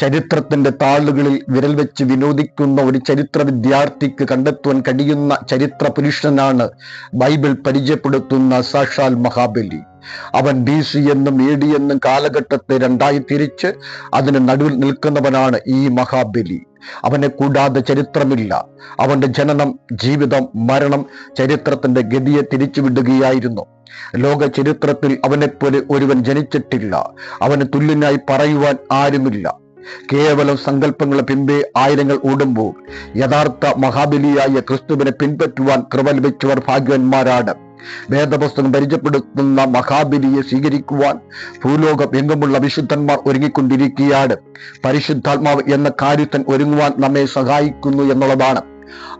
ചരിത്രത്തിന്റെ താളുകളിൽ വിരൽ വെച്ച് വിനോദിക്കുന്ന ഒരു ചരിത്ര വിദ്യാർത്ഥിക്ക് കണ്ടെത്തുവാൻ കഴിയുന്ന ചരിത്ര പുരുഷനാണ് ബൈബിൾ പരിചയപ്പെടുത്തുന്ന സാക്ഷാൽ മഹാബലി. അവൻ ബി സി എന്നും എ ഡി എന്നും കാലഘട്ടത്തെ രണ്ടായി തിരിച്ച് അതിന് നടുവിൽ നിൽക്കുന്നവനാണ് ഈ മഹാബലി. അവനെ കൂടാതെ ചരിത്രമില്ല. അവന്റെ ജനനം ജീവിതം മരണം ചരിത്രത്തിന്റെ ഗതിയെ തിരിച്ചുവിടുകയായിരുന്നു. ലോക ചരിത്രത്തിൽ അവനെപ്പോലെ ഒരുവൻ ജനിച്ചിട്ടില്ല. അവന് തുല്യനായി പറയുവാൻ ആരുമില്ല. കേവലം സങ്കല്പങ്ങളെ പിമ്പേ ആയിരങ്ങൾ ഓടുമ്പോൾ യഥാർത്ഥ മഹാബലിയായ ക്രിസ്തുവിനെ പിൻപറ്റുവാൻ കൃപ ലഭിച്ചവർ ഭാഗ്യവന്മാരാണ്. വേദപുസ്തകം പരിചയപ്പെടുത്തുന്ന മഹാബലിയെ സ്വീകരിക്കുവാൻ ഭൂലോകം എങ്ങുമുള്ള വിശുദ്ധന്മാർ ഒരുങ്ങിക്കൊണ്ടിരിക്കുകയാണ്. പരിശുദ്ധാത്മാവ് എന്ന കാര്യത്തിൽ ഒരുങ്ങുവാൻ നമ്മെ സഹായിക്കുന്നു എന്നുള്ളതാണ്.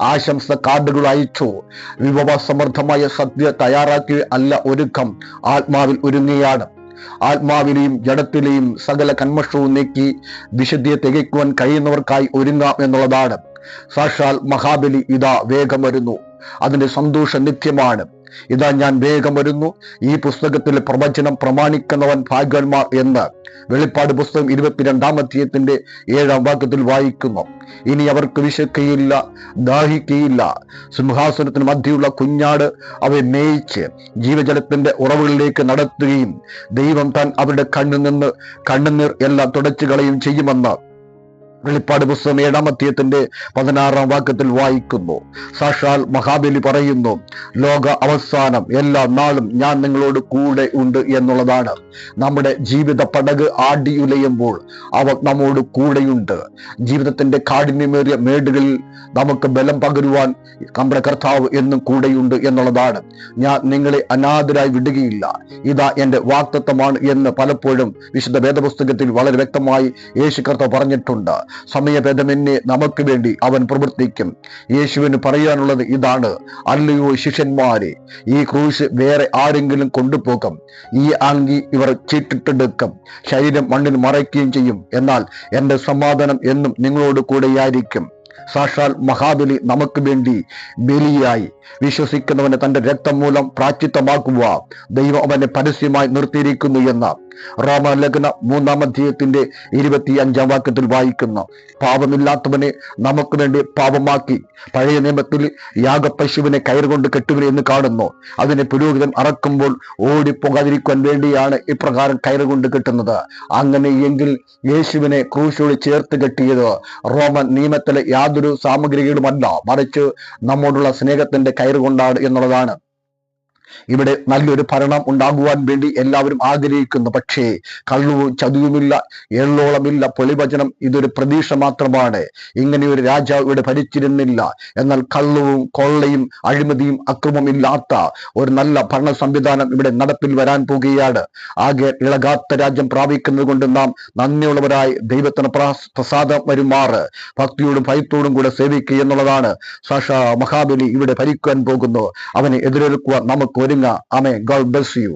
ആശംസ കാർഡുകൾ അയച്ചു? വിഭവ സമൃദ്ധമായ സദ്യ തയ്യാറാക്കി അല്ല ഒരുക്കം. ആത്മാവിൽ ഒരുങ്ങിയാണ് ആത്മാവിലെയും ജഡത്തിലെയും സകല കന്മഷവും നീക്കി വിശുദ്ധിയെ തികയ്ക്കുവാൻ കഴിയുന്നവർക്കായി ഒരുങ്ങാം എന്നുള്ളതാണ്. സാക്ഷാൽ മഹാബലി ഇതാ വേഗം വരുന്നു അതിന്റെ സന്തോഷം നിത്യമാണ്. ഇതാ ഞാൻ വേഗം വരുന്നു ഈ പുസ്തകത്തിലെ പ്രവചനം പ്രമാണിക്കുന്നവൻ ഭാഗ്യന്മാർ എന്ന് വെളിപ്പാട് പുസ്തകം ഇരുപത്തിരണ്ടാം അധ്യയത്തിന്റെ ഏഴാം വാക്യത്തിൽ വായിക്കുന്നു. ഇനി അവർക്ക് വിശക്കുകയില്ല ദാഹിക്കുകയില്ല. സിംഹാസനത്തിന് മധ്യയുള്ള കുഞ്ഞാട് അവയെ മേയിച്ച് ജീവജലത്തിന്റെ ഉറവുകളിലേക്ക് നടത്തുകയും ദൈവം താൻ അവരുടെ കണ്ണിൽ നിന്ന് കണ്ണുനീർ എല്ലാം തുടച്ചു കളയും ചെയ്യുമെന്ന് വെളിപ്പാട് പുസ്തകം ഏഴാം അധ്യയത്തിന്റെ പതിനാറാം വാക്യത്തിൽ വായിക്കുന്നു. സാക്ഷാൽ മഹാബലി പറയുന്നു ലോക അവസാനം എല്ലാ നാളും ഞാൻ നിങ്ങളോട് കൂടെ ഉണ്ട് എന്നുള്ളതാണ്. നമ്മുടെ ജീവിത പടക് ആടിയുലയുമ്പോൾ അവ നമ്മോട് കൂടെയുണ്ട്. ജീവിതത്തിന്റെ കാഠിന്യമേറിയ മേടുകളിൽ നമുക്ക് ബലം പകരുവാൻ നമ്മുടെ കർത്താവ് എന്നും കൂടെയുണ്ട് എന്നുള്ളതാണ്. ഞാൻ നിങ്ങളെ അനാഥരായി വിടുകയില്ല. ഇതാ എന്റെ വാക്തത്വമാണ് എന്ന് പലപ്പോഴും വിശുദ്ധ വേദപുസ്തകത്തിൽ വളരെ വ്യക്തമായി യേശു കർത്താവ് പറഞ്ഞിട്ടുണ്ട്. സമയഭേദമെന്നെ നമുക്ക് വേണ്ടി അവൻ പ്രവർത്തിക്കും. യേശുവിന് പറയാനുള്ളത് ഇതാണ്. അല്ലയോ ശിഷ്യന്മാരെ ഈ ക്രൂശ് വേറെ ആരെങ്കിലും കൊണ്ടുപോകും. ഈ ആങ്കി ഇവർ ചീട്ടിട്ടെടുക്കും. ശരീരം മണ്ണിൽ മറയ്ക്കുകയും ചെയ്യും. എന്നാൽ എന്റെ സമാധാനം എന്നും നിങ്ങളോട് കൂടെയായിരിക്കും. സാക്ഷാൽ മഹാബലി നമുക്ക് വേണ്ടി ബലിയായി വിശ്വസിക്കുന്നവനെ തന്റെ രക്തം മൂലം പ്രാച്ചിത്തമാക്കുക ദൈവം അവനെ പരസ്യമായി നിർത്തിയിരിക്കുന്നു എന്ന. റോമലഗ്ന മൂന്നാം അധ്യായത്തിന്റെ ഇരുപത്തി അഞ്ചാം വാക്യത്തിൽ വായിക്കുന്നു. പാപമില്ലാത്തവനെ നമുക്ക് വേണ്ടി പാപമാക്കി. പഴയ നിയമത്തിൽ യാഗപശുവിനെ കയറുകൊണ്ട് കെട്ടുവിനെ എന്ന് കാണുന്നു. അതിനെ പുരോഹിതൻ അറക്കുമ്പോൾ ഓടിപ്പോകാതിരിക്കുവാൻ വേണ്ടിയാണ് ഇപ്രകാരം കയറുകൊണ്ട് കെട്ടുന്നത്. അങ്ങനെയെങ്കിൽ യേശുവിനെ ക്രൂശോട് ചേർത്ത് കെട്ടിയത് റോമൻ നിയമത്തിലെ യാതൊരു സാമഗ്രികളുമല്ല മറിച്ച് നമ്മോടുള്ള സ്നേഹത്തിന്റെ കയറുകൊണ്ടാണ് എന്നുള്ളതാണ്. ഇവിടെ നല്ലൊരു ഭരണം ഉണ്ടാകുവാൻ വേണ്ടി എല്ലാവരും ആഗ്രഹിക്കുന്നു. പക്ഷേ കള്ളുവും ചതിവുമില്ല എള്ളോളമില്ല പൊളിവചനം ഇതൊരു പ്രതീക്ഷ മാത്രമാണ്. ഇങ്ങനെ ഒരു രാജാവ് ഇവിടെ ഭരിച്ചിരുന്നില്ല. എന്നാൽ കള്ളുവും കൊള്ളയും അഴിമതിയും അക്രമവും ഇല്ലാത്ത ഒരു നല്ല ഭരണ സംവിധാനം ഇവിടെ നടപ്പിൽ വരാൻ പോകുകയാണ്. ആകെ ഇളകാത്ത രാജ്യം പ്രാപിക്കുന്നത് കൊണ്ട് നാം നന്ദിയുള്ളവരായി ദൈവത്തിന് പ്രാ- പ്രസാദം വരുമാറ്. ഭക്തിയോടും ഭയത്തോടും കൂടെ സേവിക്കുക എന്നുള്ളതാണ്. സാക്ഷാ മഹാബലി ഇവിടെ ഭരിക്കാൻ പോകുന്നു. അവനെ എതിരേൽക്കുവാൻ നമുക്ക് మురిగా ఆమె గాడ్ బ్లెస్ యూ